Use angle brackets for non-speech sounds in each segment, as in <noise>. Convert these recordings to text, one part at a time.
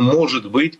Может быть,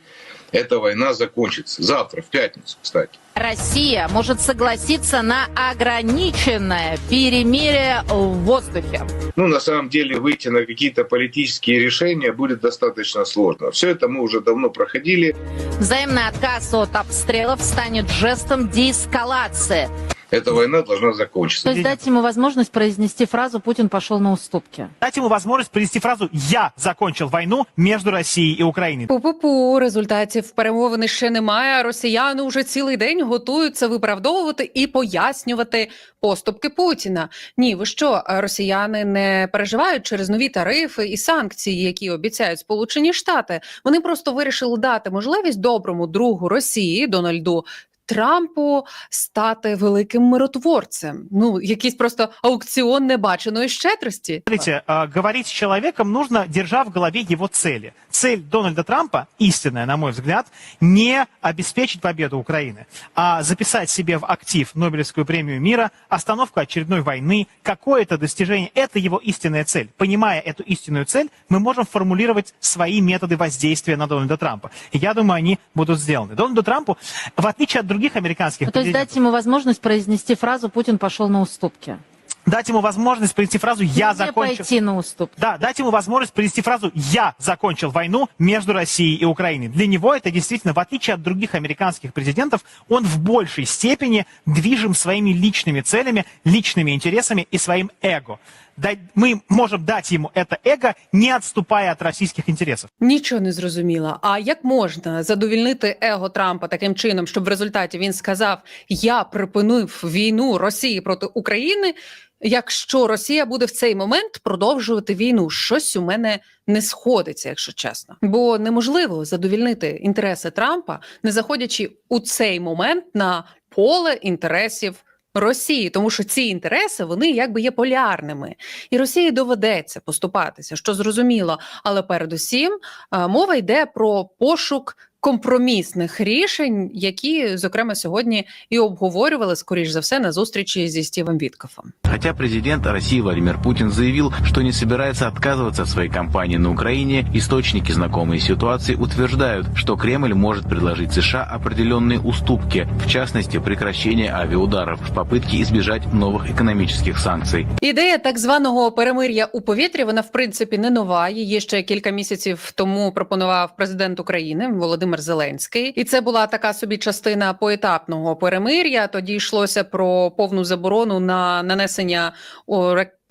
эта война закончится. Завтра, в пятницу, кстати. Россия может согласиться на ограниченное перемирие в воздухе. Ну, на самом деле, выйти на какие-то политические решения будет достаточно сложно. Все это мы уже давно проходили. Взаимный отказ от обстрелов станет жестом деэскалации. Эта война должна закончиться. То есть дать ему возможность произнести фразу «Путин пошел на уступки». Дать ему возможность произнести фразу «Я закончил войну между Россией и Украиной». Пу-пу-пу, результатів перемовини ще немає. а Росіяни вже цілий день готуються виправдовувати і пояснювати поступки Путіна. Ні, ви що, росіяни не переживають через нові тарифи і санкції, які обіцяють Сполучені Штати. Вони просто вирішили дати можливість доброму другу Росії Дональду. Трампу стати великим миротворцем. Ну, якийсь просто аукціон небаченої щедрості. Смотрите, э, говорить с человеком нужно, держа в голове его цели. Цель Дональда Трампа, истинная, на мой взгляд, не обеспечить победу Украины, а записать себе в актив Нобелевскую премию мира, остановку очередной войны, какое-то достижение. Это его истинная цель. Понимая эту истинную цель, мы можем формулировать свои методы воздействия на Дональда Трампа. И я думаю, они будут сделаны. Дональду Трампу, в отличие от других американских Ну, то есть дать ему возможность произнести фразу «Путин пошел на уступки». дать ему возможность произнести фразу «Я Не закончил». пойти на уступки. Да, дать ему возможность произнести фразу «Я закончил войну между Россией и Украиной». Для него это действительно, в отличие от других американских президентов, он в большей степени движим своими личными целями, личными интересами и своим эго. Да- Мы можем дать ему это эго, не отступая от российских интересов. Нічого не зрозуміла. А як можна задовільнити его Трампа таким чином, щоб в результаті він сказав: Я припинив війну Росії проти України, якщо Росія буде в цей момент продовжувати війну? Щось у мене не сходиться, якщо чесно. Бо неможливо задовільнити інтереси Трампа, не заходячи у цей момент на поле інтересів. Росії, тому що ці інтереси вони якби є полярними, і Росії доведеться поступатися, що зрозуміло. Але передусім е, мова йде про пошук компромісних рішень, які, зокрема, сьогодні і обговорювали скоріш за все на зустрічі зі Стівом Віткофом. Хотя президент России Владимир Путин заявил, что не собирается отказываться от своей кампании на Украине, источники, знакомые ситуации, утверждают, что Кремль может предложить США определенные уступки, в частности, прекращение авиаударов в попытке избежать новых экономических санкций. Ідея так званого перемир'я у повітрі, вона в принципі не нова. Її ще кілька місяців тому пропонував президент України Володимир Зеленський, і це була така собі частина поетапного перемир'я. Тоді йшлося про повну заборону на нанесення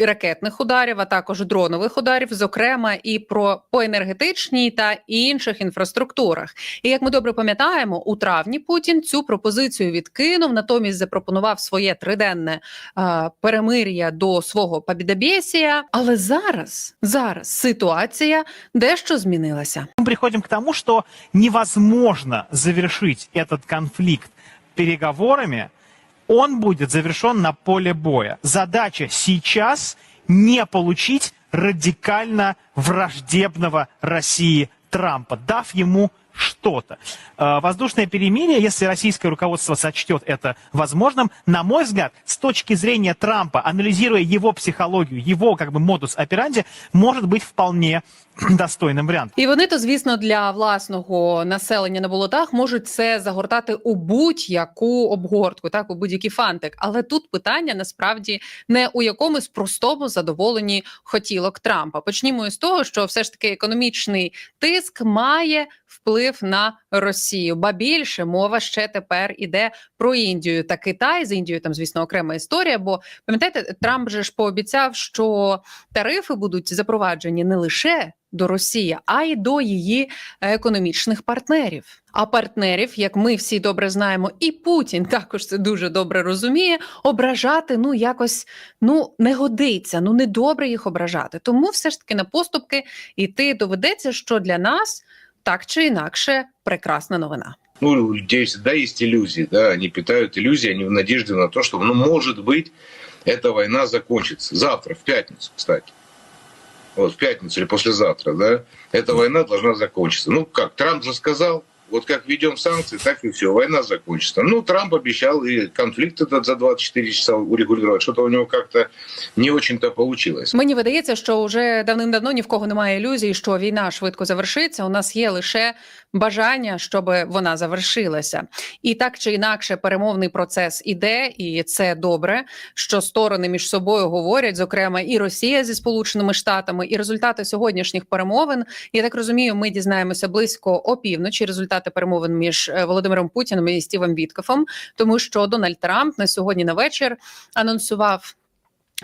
рак- ракетних ударів, а також дронових ударів, зокрема і про по енергетичній та інших інфраструктурах. І як ми добре пам'ятаємо, у травні Путін цю пропозицію відкинув, натомість запропонував своє триденне е, перемир'я до свого побідобєсія. Але зараз, зараз ситуація дещо змінилася. Мы приходим к тому, что невозможно завершить этот конфликт переговорами, он будет завершен на поле боя. Задача сейчас не получить радикально враждебного России Трампа, дав ему что-то. Э, Воздушное перемирие, если российское руководство сочтет это возможным, на мой взгляд, с точки зрения Трампа, анализируя его психологию, его как бы модус операнди, может быть вполне <clears throat> достойным вариантом. І вони то, звісно, для власного населення на болотах можуть це загортати у будь-яку обгортку, так у будь-який фантик. Але тут питання насправді не у якомусь простому задоволенні хотілок Трампа. Почнімо із того, що все ж таки економічний тиск має вплив на Росію. Ба більше мова ще тепер іде про Індію та Китай. З Індією там, звісно, окрема історія. Бо пам'ятаєте, Трамп же ж пообіцяв, що тарифи будуть запроваджені не лише до Росії, а й до її економічних партнерів. А партнерів, як ми всі добре знаємо, і Путін також це дуже добре розуміє. Ображати ну якось ну не годиться, ну не добре їх ображати. Тому все ж таки на поступки йти доведеться, що для нас так чи інакше прекрасна новина. Ну, у людей всегда есть иллюзии, да, они питают иллюзии, они в надежде на то, что, ну, может быть, эта война закончится. Завтра, в пятницу, кстати. Вот, в пятницу или послезавтра, да, эта война должна закончиться. Ну, как, Трамп же сказал, Вот как введем санкции, так и все, война закончится. Ну, Трамп обещал и конфликт этот за 24 часа урегулировать. Что-то у него как-то не очень-то получилось. Мені видається, що вже давним-давно ні в кого немає ілюзій, що війна швидко завершиться. У нас є лише бажання, щоб вона завершилася. І так чи інакше, перемовний процес іде, і це добре, що сторони між собою говорять, зокрема, і Росія зі Сполученими Штатами, і результати сьогоднішніх перемовин. Я так розумію, ми дізнаємося близько опівночі. Результати перемовин між е, Володимиром Путіним і Стівом Віткофом, тому що Дональд Трамп на сьогодні на вечір анонсував.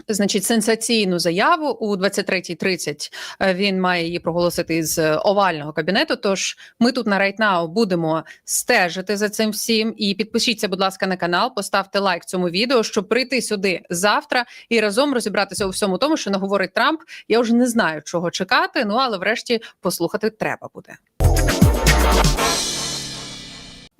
Значить, сенсаційну заяву у 23.30 е, він має її проголосити з овального кабінету. Тож ми тут на Right Now будемо стежити за цим всім. І підпишіться, будь ласка, на канал, поставте лайк цьому відео, щоб прийти сюди завтра і разом розібратися у всьому тому, що наговорить Трамп. Я вже не знаю, чого чекати. Ну але врешті послухати треба буде. Thank you.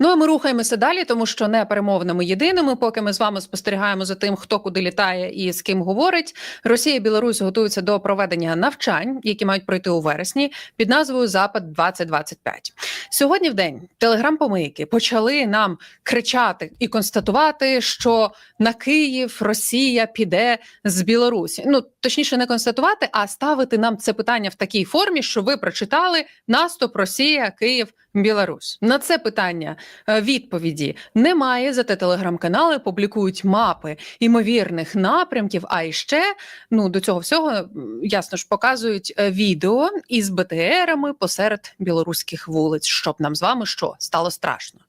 Ну а ми рухаємося далі, тому що не перемовними єдиними. Поки ми з вами спостерігаємо за тим, хто куди літає і з ким говорить. Росія і Білорусь готуються до проведення навчань, які мають пройти у вересні, під назвою Запад 2025 Сьогодні в день телеграм-помийки почали нам кричати і констатувати, що на Київ Росія піде з Білорусі. Ну точніше, не констатувати, а ставити нам це питання в такій формі, що ви прочитали наступ Росія, Київ. Білорусь на це питання відповіді немає. Зате телеграм-канали публікують мапи імовірних напрямків. А іще ну до цього всього ясно ж показують е, відео із БТРами посеред білоруських вулиць, щоб нам з вами що стало страшно.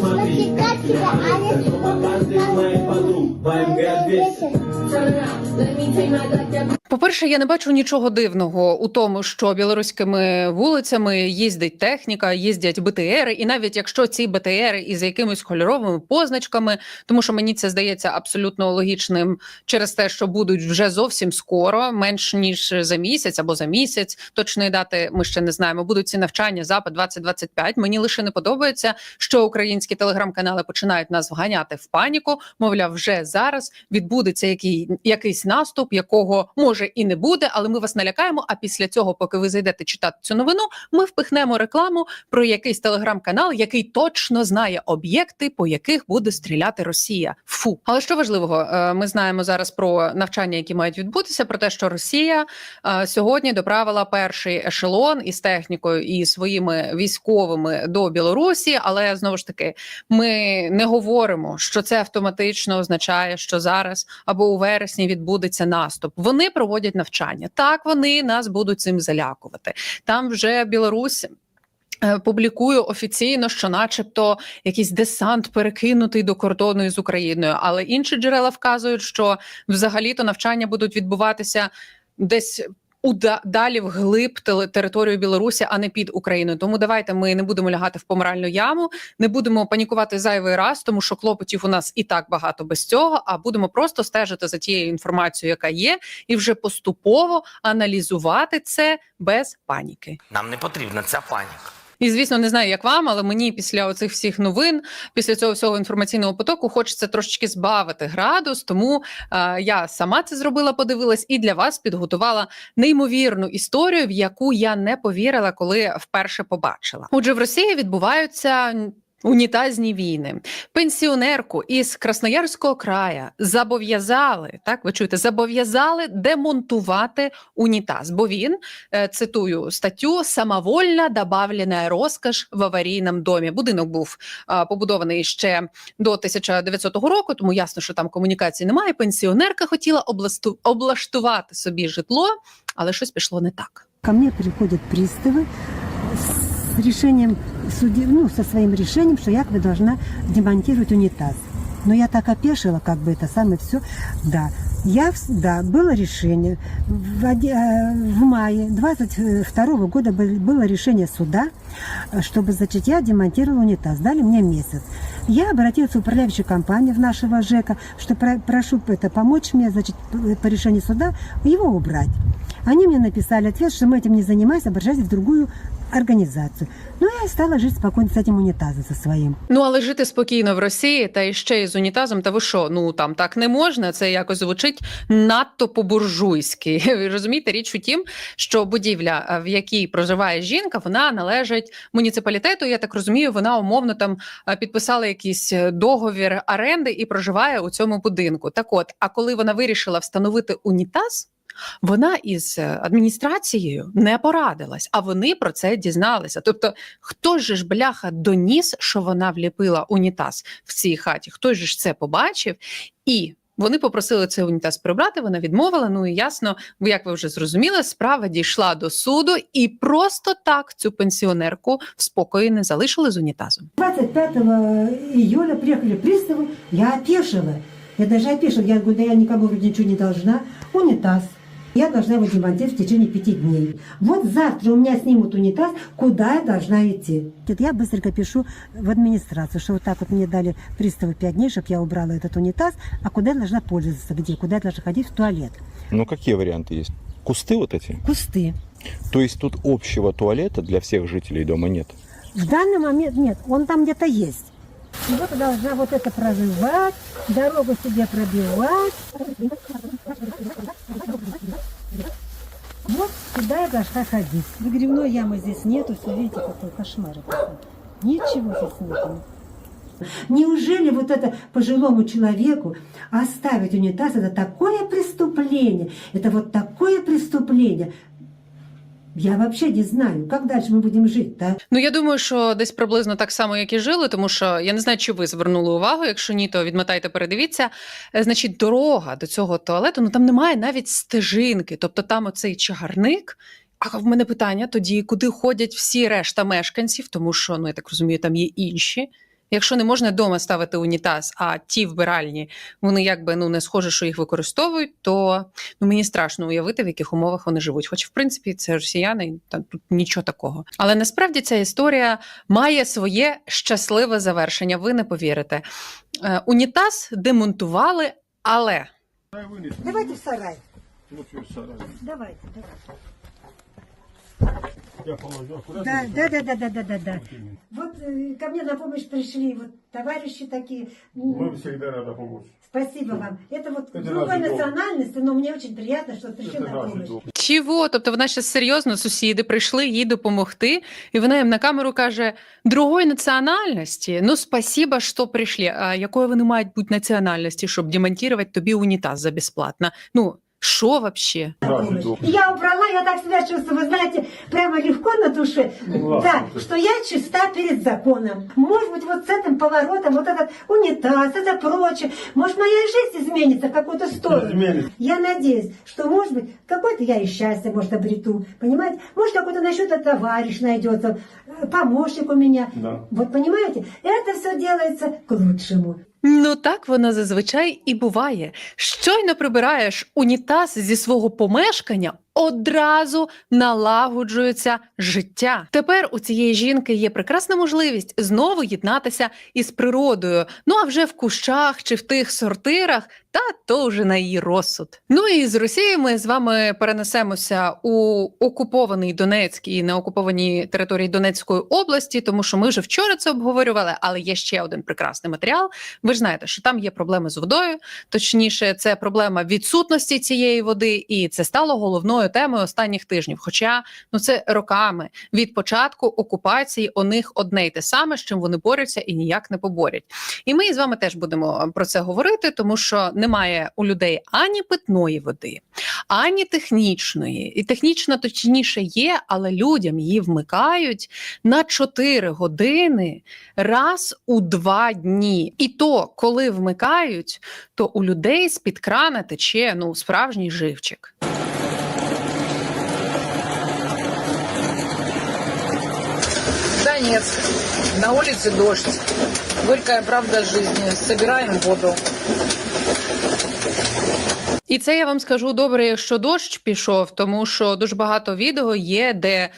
Смотри, как тебя, Алекс, По-перше, я не бачу нічого дивного у тому, що білоруськими вулицями їздить техніка, їздять БТРи, і навіть якщо ці БТРи із якимись кольоровими позначками, тому що мені це здається абсолютно логічним через те, що будуть вже зовсім скоро, менш ніж за місяць або за місяць. Точної дати ми ще не знаємо. Будуть ці навчання запад 2025 Мені лише не подобається, що українські телеграм-канали починають нас вганяти в паніку. Мовляв, вже зараз відбудеться який, якийсь наступ, якого може і не буде, але ми вас налякаємо. А після цього, поки ви зайдете читати цю новину, ми впихнемо рекламу про якийсь телеграм-канал, який точно знає об'єкти, по яких буде стріляти Росія. Фу, але що важливого, е, ми знаємо зараз про навчання, які мають відбутися, про те, що Росія е, сьогодні доправила перший ешелон із технікою і своїми військовими до Білорусі. Але знову ж таки, ми не говоримо, що це автоматично означає, що зараз або у вересні відбудеться наступ. Вони проводять навчання. Так вони нас будуть цим залякувати. Там вже Білорусь. Публікую Публікує офіційно, що, начебто, якийсь десант перекинутий до кордону із Україною, але інші джерела вказують, що взагалі-то навчання будуть відбуватися десь далі вглиб територію Білорусі, а не під Україною. Тому давайте ми не будемо лягати в помиральну яму, не будемо панікувати зайвий раз, тому що клопотів у нас і так багато без цього. А будемо просто стежити за тією інформацією, яка є, і вже поступово аналізувати це без паніки. Нам не потрібна ця паніка. І звісно, не знаю, як вам, але мені після оцих всіх новин, після цього всього інформаційного потоку, хочеться трошечки збавити градус. Тому е, я сама це зробила, подивилась, і для вас підготувала неймовірну історію, в яку я не повірила, коли вперше побачила. Отже, в Росії відбуваються. Унітазні війни пенсіонерку із Красноярського края зобов'язали так. Ви чуєте, зобов'язали демонтувати унітаз, бо він е, цитую статтю самовольно добавлена розкош в аварійному домі. Будинок був побудований ще до 1900 року, тому ясно, що там комунікації немає. Пенсіонерка хотіла областу, облаштувати собі житло, але щось пішло не так. Ко мне приходят приставы с решением, суди, ну, со своим решением, что якобы должна демонтировать унитаз. Но я так опешила, как бы это самое все. Да, я, да, было решение. В, э, в мае 22 года был- было решение суда, чтобы, значит, я демонтировала унитаз. Дали мне месяц. Я обратилась в управляющую компанию в нашего ЖЭКа, что про- прошу это помочь мне, значит, по решению суда его убрать. Они мне написали ответ, что мы этим не занимаемся, обращайтесь в другую организацию. Ну, я стала жить спокойно с этим унитазом со своим. Ну але жити спокійно в Росії та іще й з унітазом, та ви що? Ну там так не можна. Це якось звучить надто по-буржуйськи. <laughs> Розумієте, річ у тім, що будівля, е, в якій проживає жінка, вона належить муніципалітету. Я так розумію, вона умовно там е, підписала якийсь е, договір оренди і проживає у цьому будинку. Так от, а коли вона вирішила встановити унітаз. Вона із е, адміністрацією не порадилась, а вони про це дізналися. Тобто, хто ж ж бляха доніс, що вона вліпила унітаз в цій хаті? Хто ж це побачив? І вони попросили цей унітаз прибрати. Вона відмовила. Ну і ясно, як ви вже зрозуміли, справа дійшла до суду, і просто так цю пенсіонерку в спокої не залишили з унітазом. 25 июля приехали приставы, я опешила. Я даже опешила. Я говорю, да я никому вроде не должна. Унитаз. Я должна его демонтировать в течение пяти дней. Вот завтра у меня снимут унитаз, куда я должна идти. Я быстренько пишу в администрацию, что вот так вот мне дали приставы пять дней, чтобы я убрала этот унитаз, а куда я должна пользоваться, где, куда я должна ходить в туалет. Ну, какие варианты есть? Кусты вот эти? Кусты. То есть тут общего туалета для всех жителей дома нет? В данный момент нет, он там где-то есть. Вот должна вот это проживать, дорогу себе пробивать. Вот сюда я должна ходить. Выгребной ямы здесь нету, все видите, какой кошмар. Ничего здесь нету. Неужели вот это пожилому человеку оставить унитаз, это такое преступление, это вот такое преступление. Я вообще не знаю, как дальше мы будем жить-то. Ну я думаю, що десь приблизно так само, як і жили, тому що я не знаю, чи ви звернули увагу. Якщо ні, то відмотайте, передивіться. Е, Значить, дорога до цього туалету, ну там немає навіть стежинки, тобто там оцей чагарник. А в мене питання тоді, куди ходять всі решта мешканців, тому що ну я так розумію, там є інші. Якщо не можна вдома ставити унітаз, а ті вбиральні вони якби ну не схоже, що їх використовують, то ну мені страшно уявити, в яких умовах вони живуть. Хоч в принципі це росіяни, там тут нічого такого. Але насправді ця історія має своє щасливе завершення. Ви не повірите. Е, унітаз демонтували, але Давайте в сарай. Давайте, давайте. Да, да, да, да, да, да, да, да. Вот э, ко мне на помощь пришли вот товарищи такие. М, всегда рада помочь. Спасибо вам. Это вот Это другой наш долг. национальности, но мне очень приятно, что пришли на помощь. чого? Тобто вона ще серйозно сусіди прийшли їй допомогти, і вона їм на камеру каже: другої національності. Ну, спасіба, що прийшли. А якої вони мають бути національності, щоб демонтувати тобі унітаз за безплатно? Ну, що вообще? Я убрала, я так себя чувствую, вы знаете, прямо легко на душе. Да, что я чиста перед законом. Может быть, вот с этим поворотом, вот этот унитаз, это прочее, может, моя жизнь изменится в какую-то сторону. Изменится. Я надеюсь, что, может быть, какое-то я и счастье, может, обрету, понимаете? Может, какой-то насчет товарищ найдется, э, помощник у меня. Да. Вот, понимаете, это все делается к лучшему. Ну так воно зазвичай і буває. Щойно прибираєш унітаз зі свого помешкання, одразу налагоджується життя. Тепер у цієї жінки є прекрасна можливість знову єднатися із природою. Ну а вже в кущах чи в тих сортирах, та то вже на її розсуд. Ну і з Росії ми з вами перенесемося у окупований Донецьк і на окупованій території Донецької області, тому що ми вже вчора це обговорювали, але є ще один прекрасний матеріал. Ви ж знаєте, що там є проблеми з водою. Точніше, це проблема відсутності цієї води, і це стало головною темою останніх тижнів. Хоча ну це роками від початку окупації у них одне й те саме, з чим вони борються і ніяк не поборять. І ми з вами теж будемо про це говорити, тому що немає у людей ані питної води, ані технічної. І технічна точніше є, але людям її вмикають на 4 години раз у два дні. І то, коли вмикають, то у людей з-під крана тече ну справжній живчик. Донецк. На улице дождь. Горькая правда жизни. Собираем воду. І це я вам скажу добре, якщо дощ пішов, тому що дуже багато відео є, де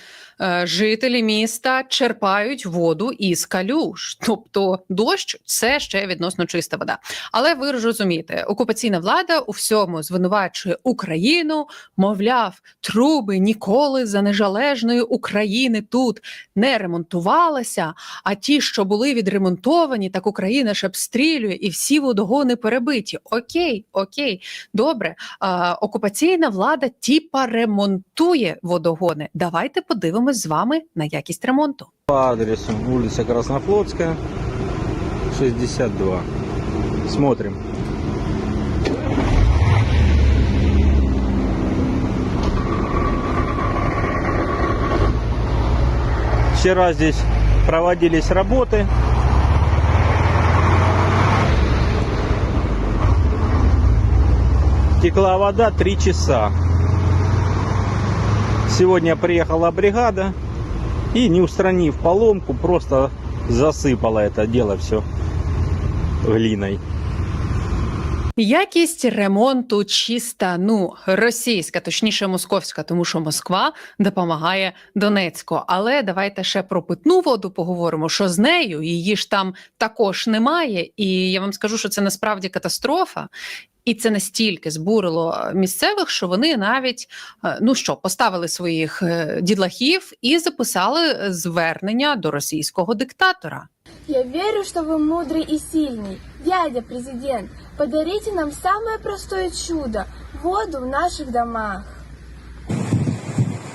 жителі міста черпають воду із калюж. Тобто дощ це ще відносно чиста вода. Але ви розумієте, окупаційна влада у всьому звинувачує Україну, мовляв, труби ніколи за незалежної України тут не ремонтувалися. А ті, що були відремонтовані, так Україна ж обстрілює і всі водогони перебиті. Окей, окей, добре. Окупаційна влада тіпа ремонтує водогони. Давайте подивимось з вами на якість ремонту. По адресу улица Краснофлотская, 62. Смотрим. Вчера здесь проводились работы. Текла вода 3 часа. Сегодня приехала бригада и, не устранив поломку, просто засыпала это дело все глиной. Якість ремонту чиста, ну російська, точніше московська, тому що Москва допомагає Донецьку. Але давайте ще про питну воду поговоримо. Що з нею її ж там також немає. І я вам скажу, що це насправді катастрофа І це настільки збурило місцевих, що вони навіть е, ну що поставили своїх е, дідлахів і записали звернення до російського диктатора. Я верю, что вы мудрый и сильный. Дядя президент, подарите нам самое простое чудо – воду в наших домах.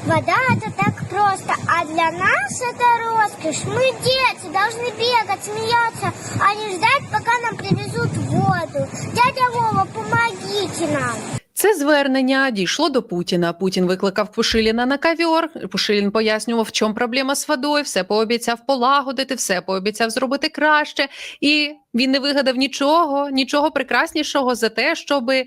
Вода это так просто, а для нас это роскошь. Мы дети, должны бегать, смеяться, а не ждать, пока нам привезут воду. Дядя Вова, помогите нам. Це звернення дійшло до Путіна. Путін викликав Пушиліна на кавьор. Пушилін пояснював, в чому проблема з водою, все пообіцяв полагодити, все пообіцяв зробити краще. І він не вигадав нічого, нічого прекраснішого за те, щоби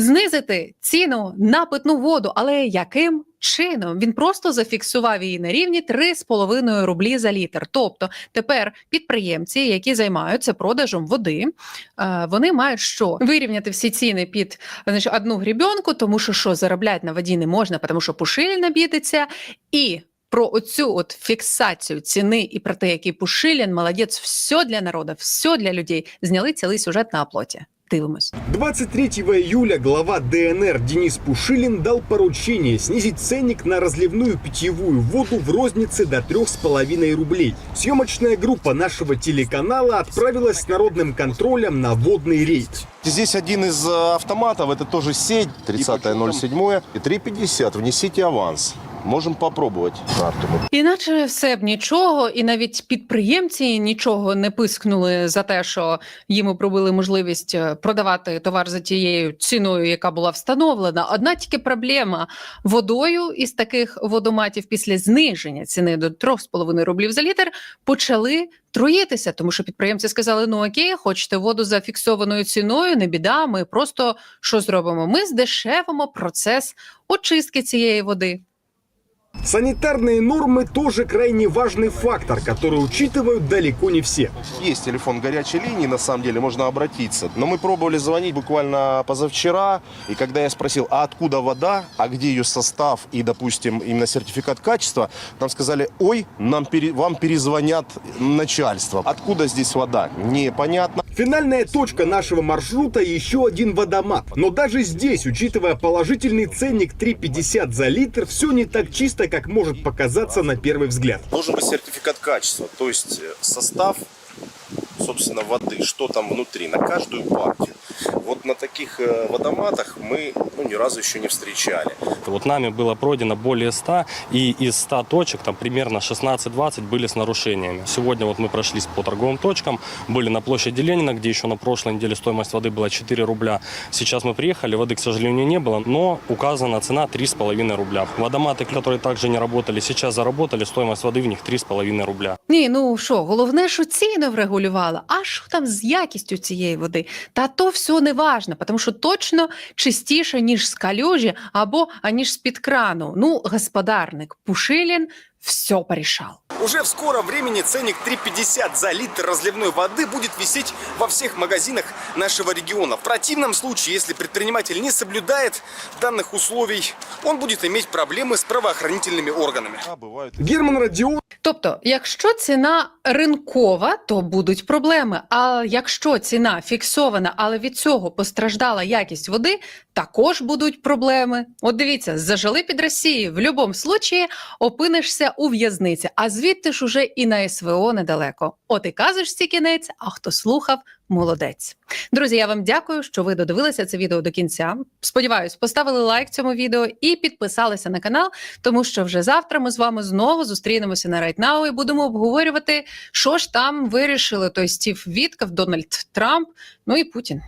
знизити ціну на питну воду. Але яким чином? Він просто зафіксував її на рівні 3,5 рублі за літр. Тобто тепер підприємці, які займаються продажем води, е, вони мають що вирівняти всі ціни під значить, одну грібенку, тому що що заробляти на воді не можна, тому що Пушилін обідеться і. Про оцю от фіксацію ціни і про те, який Пушилін молодець, все для народу, все для людей. Зняли цілий сюжет на оплоті. Дивимось. 23 июля глава ДНР Денис Пушилин дал поручение снизить ценник на разливную питьевую воду в рознице до 3,5 рублей. Съемочная группа нашего телеканала отправилась с народным контролем на водный рейд. Здесь один из э, автоматов, это тоже сеть, 30.07 и 3.50. Внесите аванс. Можем попробовать карту. Іначе все б нічого, і навіть підприємці нічого не пискнули за те, що їм обробили можливість е, продавати товар за тією ціною, яка була встановлена. Одна тільки проблема водою із таких водоматів після зниження ціни до 3,5 рублів за літр почали труїтися, тому що підприємці сказали: ну окей, хочете воду за фіксованою ціною, не біда. Ми просто що зробимо? Ми здешевимо процес очистки цієї води. Санитарные нормы тоже крайне важный фактор, который учитывают далеко не все. Есть телефон горячей линии, на самом деле, можно обратиться. Но мы пробовали звонить буквально позавчера, и когда я спросил, а откуда вода, а где ее состав и, допустим, именно сертификат качества, нам сказали, ой, нам пере- вам перезвонят начальство. Откуда здесь вода? Непонятно. Финальная точка нашего маршрута еще один водомат. Но даже здесь, учитывая положительный ценник 3,50 за литр, все не так чисто, как может показаться на первый взгляд. Должен быть сертификат качества, то есть э, состав, собственно, воды, что там внутри, на каждую партию. Вот на таких э, водоматах мы ну, ни разу еще не встречали. Вот нами было пройдено более 100, и из 100 точек там примерно 16-20 были с нарушениями. Сегодня вот мы прошлись по торговым точкам, были на площади Ленина, где еще на прошлой неделе стоимость воды была 4 рубля. Сейчас мы приехали, воды, к сожалению, не было, но указана цена 3,5 рубля. Водоматы, которые также не работали, сейчас заработали, стоимость воды в них 3,5 рубля. Ні, ну що, головне, що ціни врегулювала. А що там з якістю цієї води? Та то все все не важно, тому що точно чистіше, ніж з калюжі або аніж з-під крану. Ну, господарник Пушилін все порішав. Уже в скором времени ценник 3,50 за литр разливной воды будет висеть во всех магазинах нашего региона. В противном случае, если предприниматель не соблюдает данных условий, он будет иметь проблемы с правоохранительными органами. Герман Родион Тобто, якщо ціна ринкова, то будуть проблеми. А якщо ціна фіксована, але від цього постраждала якість води, також будуть проблеми. От дивіться, зажили під Росією. В будь-якому случаї опинишся у в'язниці, а звідти ж уже і на СВО недалеко. От і казочці кінець, а хто слухав, молодець. Друзі, я вам дякую, що ви додивилися це відео до кінця. Сподіваюсь, поставили лайк цьому відео і підписалися на канал, тому що вже завтра ми з вами знову зустрінемося на Right Now і будемо обговорювати, що ж там вирішили той Стів Вітков, Дональд Трамп, ну і Путін.